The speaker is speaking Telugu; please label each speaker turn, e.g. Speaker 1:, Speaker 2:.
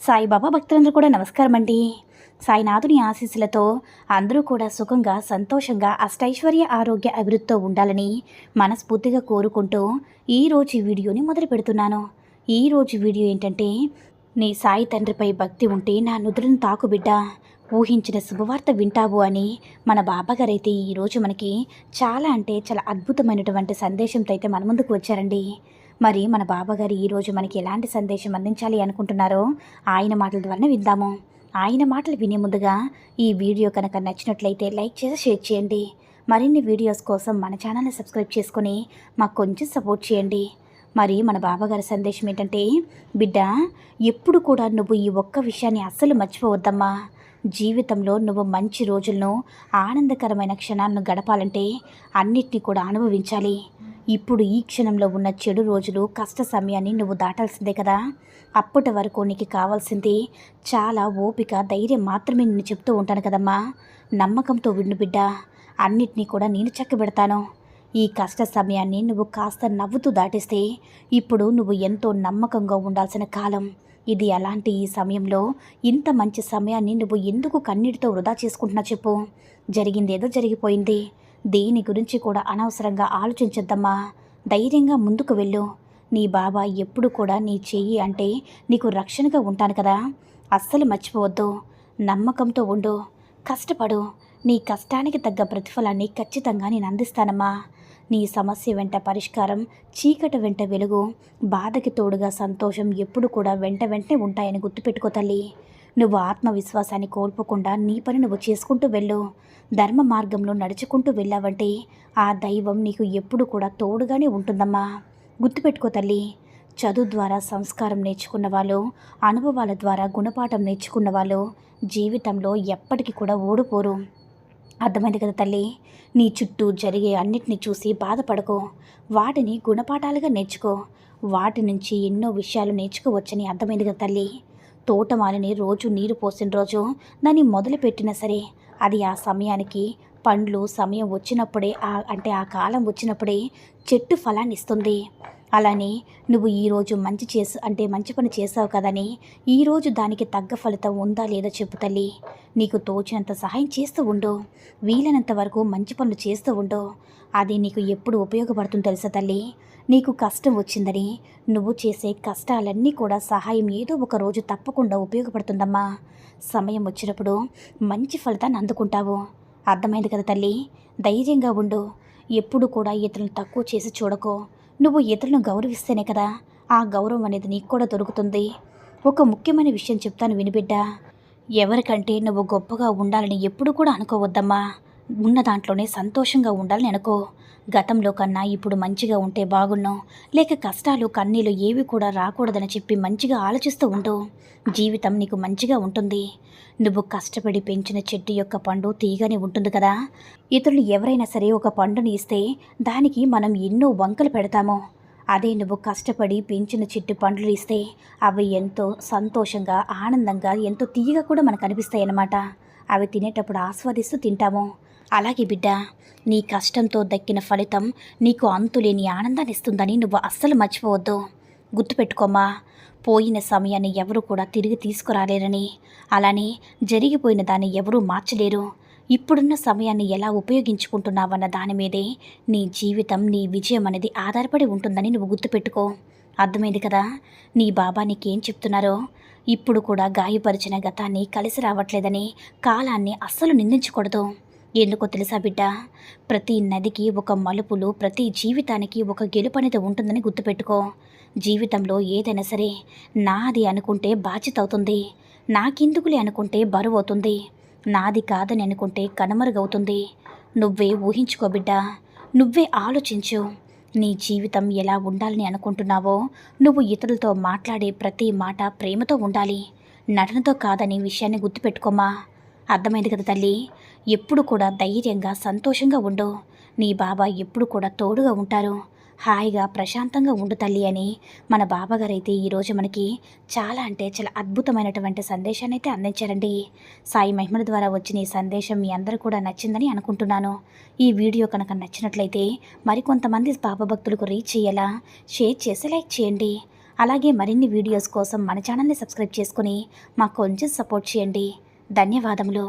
Speaker 1: సాయిబాబా భక్తులందరూ కూడా నమస్కారం అండి సాయినాథుని ఆశీస్సులతో అందరూ కూడా సుఖంగా సంతోషంగా అష్టైశ్వర్య ఆరోగ్య అభివృద్ధితో ఉండాలని మనస్ఫూర్తిగా కోరుకుంటూ ఈరోజు ఈ వీడియోని మొదలు పెడుతున్నాను. ఈరోజు వీడియో ఏంటంటే నీ సాయి తండ్రిపై భక్తి ఉంటే నా నుదురును తాకు బిడ్డ ఊహించిన శుభవార్త వింటావు అని మన బాబాగారైతే ఈరోజు మనకి చాలా అంటే చాలా అద్భుతమైనటువంటి సందేశంతో అయితే మన ముందుకు వచ్చారండి. మరి మన బాబాగారు ఈరోజు మనకి ఎలాంటి సందేశం అందించాలి అనుకుంటున్నారో ఆయన మాటల ద్వారా విందాము. ఆయన మాటలు వినే ముందుగా ఈ వీడియో కనుక నచ్చినట్లయితే లైక్ చేసి షేర్ చేయండి. మరిన్ని వీడియోస్ కోసం మన ఛానల్ని సబ్స్క్రైబ్ చేసుకొని మాకు కొంచెం సపోర్ట్ చేయండి. మరి మన బాబాగారి సందేశం ఏంటంటే బిడ్డ ఎప్పుడు కూడా నువ్వు ఈ ఒక్క విషయాన్ని అస్సలు మర్చిపోవద్దమ్మా. జీవితంలో నువ్వు మంచి రోజులను ఆనందకరమైన క్షణాలను గడపాలంటే అన్నిటినీ కూడా అనుభవించాలి. ఇప్పుడు ఈ క్షణంలో ఉన్న చెడు రోజులు కష్ట సమయాన్ని నువ్వు దాటాల్సిందే కదా. అప్పటి వరకు నీకు కావాల్సింది చాలా ఓపిక ధైర్యం మాత్రమే నేను చెప్తూ ఉంటాను కదమ్మా. నమ్మకంతో విన్ను బిడ్డ అన్నిటినీ కూడా నేను చక్కబెడతాను. ఈ కష్ట సమయాన్ని నువ్వు కాస్త నవ్వుతూ దాటిస్తే ఇప్పుడు నువ్వు ఎంతో నమ్మకంగా ఉండాల్సిన కాలం. ఇది అలాంటి ఈ సమయంలో ఇంత మంచి సమయాన్ని నువ్వు ఎందుకు కన్నీటితో వృధా చేసుకుంటున్నా చెప్పు. జరిగిందేదో జరిగిపోయింది. దీని గురించి కూడా అనవసరంగా ఆలోచించద్దమ్మా. ధైర్యంగా ముందుకు వెళ్ళు. నీ బాబా ఎప్పుడు కూడా నీ చెయ్యి అంటే నీకు రక్షణగా ఉంటాను కదా. అస్సలు మర్చిపోవద్దు. నమ్మకంతో ఉండు. కష్టపడు. నీ కష్టానికి తగ్గ ప్రతిఫలాన్ని ఖచ్చితంగా నేను అందిస్తానమ్మా. నీ సమస్య వెంట పరిష్కారం చీకటి వెంట వెలుగు బాధకి తోడుగా సంతోషం ఎప్పుడు కూడా వెంట వెంటనే ఉంటాయని గుర్తుపెట్టుకో తల్లి. నువ్వు ఆత్మవిశ్వాసాన్ని కోల్పోకుండా నీ పని నువ్వు చేసుకుంటూ వెళ్ళు. ధర్మ మార్గంలో నడుచుకుంటూ వెళ్ళావంటే ఆ దైవం నీకు ఎప్పుడు కూడా తోడుగానే ఉంటుందమ్మా. గుర్తుపెట్టుకో తల్లి చదువు ద్వారా సంస్కారం నేర్చుకున్న వాళ్ళు అనుభవాల ద్వారా గుణపాఠం నేర్చుకున్న వాళ్ళు జీవితంలో ఎప్పటికీ కూడా ఓడిపోరు. అర్థమైంది కదా తల్లి నీ చుట్టూ జరిగే అన్నిటిని చూసి బాధపడకో. వాటిని గుణపాఠాలుగా నేర్చుకో. వాటి నుంచి ఎన్నో విషయాలు నేర్చుకోవచ్చని అర్థమైంది కదా తల్లి. తోటమాలిని రోజు నీరు పోసిన రోజు దాన్ని మొదలుపెట్టినా సరే అది ఆ సమయానికి పండ్లు సమయం వచ్చినప్పుడే ఆ అంటే ఆ కాలం వచ్చినప్పుడే చెట్టు ఫలాన్ని ఇస్తుంది. అలానే నువ్వు ఈరోజు మంచి చేసు అంటే మంచి పని చేసావు కదని ఈరోజు దానికి తగ్గ ఫలితం ఉందా లేదా చెప్పు తల్లి. నీకు తోచినంత సహాయం చేస్తూ ఉండు. వీలైనంత వరకు మంచి పనులు చేస్తూ ఉండు. అది నీకు ఎప్పుడు ఉపయోగపడుతుంది తెలుసా తల్లి? నీకు కష్టం వచ్చిందని నువ్వు చేసే కష్టాలన్నీ కూడా సహాయం ఏదో ఒక రోజు తప్పకుండా ఉపయోగపడుతుందమ్మా. సమయం వచ్చినప్పుడు మంచి ఫలితాన్ని అందుకుంటావు. అర్థమైంది కదా తల్లి? ధైర్యంగా ఉండు. ఎప్పుడు కూడా ఇతరులను తక్కువ చేసి చూడకో. నువ్వు ఇతరులను గౌరవిస్తేనే కదా ఆ గౌరవం అనేది నీకు కూడా దొరుకుతుంది. ఒక ముఖ్యమైన విషయం చెప్తాను వినిబిడ్డా. ఎవరికంటే నువ్వు గొప్పగా ఉండాలని ఎప్పుడు కూడా అనుకోవద్దమ్మా. ఉన్న దాంట్లోనే సంతోషంగా ఉండాలని అనుకో. గతంలో కన్నా ఇప్పుడు మంచిగా ఉంటే బాగున్నాం లేక కష్టాలు కన్నీలు ఏవి కూడా రాకూడదని చెప్పి మంచిగా ఆలోచిస్తూ ఉండు. జీవితం నీకు మంచిగా ఉంటుంది. నువ్వు కష్టపడి పెంచిన చెట్టు యొక్క పండు తీగానే ఉంటుంది కదా. ఇతరులు ఎవరైనా సరే ఒక పండుని ఇస్తే దానికి మనం ఎన్నో వంకలు పెడతాము. అదే నువ్వు కష్టపడి పెంచిన చెట్టు పండ్లు ఇస్తే అవి ఎంతో సంతోషంగా ఆనందంగా ఎంతో తీయగా కూడా మనకు అనిపిస్తాయి అన్నమాట అవి తినేటప్పుడు ఆస్వాదిస్తూ తింటాము. అలాగే బిడ్డ నీ కష్టంతో దక్కిన ఫలితం నీకు అంతులేని ఆనందాన్ని ఇస్తుందని నువ్వు అస్సలు మర్చిపోవద్దు. గుర్తుపెట్టుకోమా పోయిన సమయాన్ని ఎవరు కూడా తిరిగి తీసుకురాలేరని. అలానే జరిగిపోయిన దాన్ని ఎవరూ మార్చలేరు. ఇప్పుడున్న సమయాన్ని ఎలా ఉపయోగించుకుంటున్నావన్న దాని మీదే నీ జీవితం నీ విజయం అనేది ఆధారపడి ఉంటుందని నువ్వు గుర్తుపెట్టుకో. అర్థమైంది కదా? నీ బాబా నీకేం చెప్తున్నారో? ఇప్పుడు కూడా గాయపరిచిన గతాన్ని కలిసి రావట్లేదని కాలాన్ని అస్సలు నిందించకూడదు. ఎందుకో తెలుసా బిడ్డ? ప్రతి నదికి ఒక మలుపులు ప్రతి జీవితానికి ఒక గెలుపు అనేది ఉంటుందని గుర్తుపెట్టుకో. జీవితంలో ఏదైనా సరే నాది అనుకుంటే బాధ్యత అవుతుంది నాకెందుకులే అనుకుంటే బరువు అవుతుంది నాది కాదని అనుకుంటే కనుమరుగవుతుంది. నువ్వే ఊహించుకో బిడ్డ. నువ్వే ఆలోచించు. నీ జీవితం ఎలా ఉండాలని అనుకుంటున్నావో నువ్వు ఇతరులతో మాట్లాడే ప్రతి మాట ప్రేమతో ఉండాలి. నటనతో కాదని విషయాన్ని గుర్తుపెట్టుకోమా? అర్థమైంది కదా తల్లి. ఎప్పుడు కూడా ధైర్యంగా సంతోషంగా ఉండు. నీ బాబా ఎప్పుడు కూడా తోడుగా ఉంటారు. హాయిగా ప్రశాంతంగా ఉండు తల్లి అని మన బాబాగారు అయితే ఈరోజు మనకి చాలా అంటే చాలా అద్భుతమైనటువంటి సందేశాన్ని అయితే అందించారండి. సాయి మహిమల ద్వారా వచ్చిన ఈ సందేశం మీ అందరూ కూడా నచ్చిందని అనుకుంటున్నాను. ఈ వీడియో కనుక నచ్చినట్లయితే మరికొంతమంది బాబా భక్తులకు రీచ్ చేయాలా షేర్ చేసి లైక్ చేయండి. అలాగే మరిన్ని వీడియోస్ కోసం మన ఛానల్ని సబ్స్క్రైబ్ చేసుకుని మాకు కొంచెం సపోర్ట్ చేయండి. ధన్యవాదములు.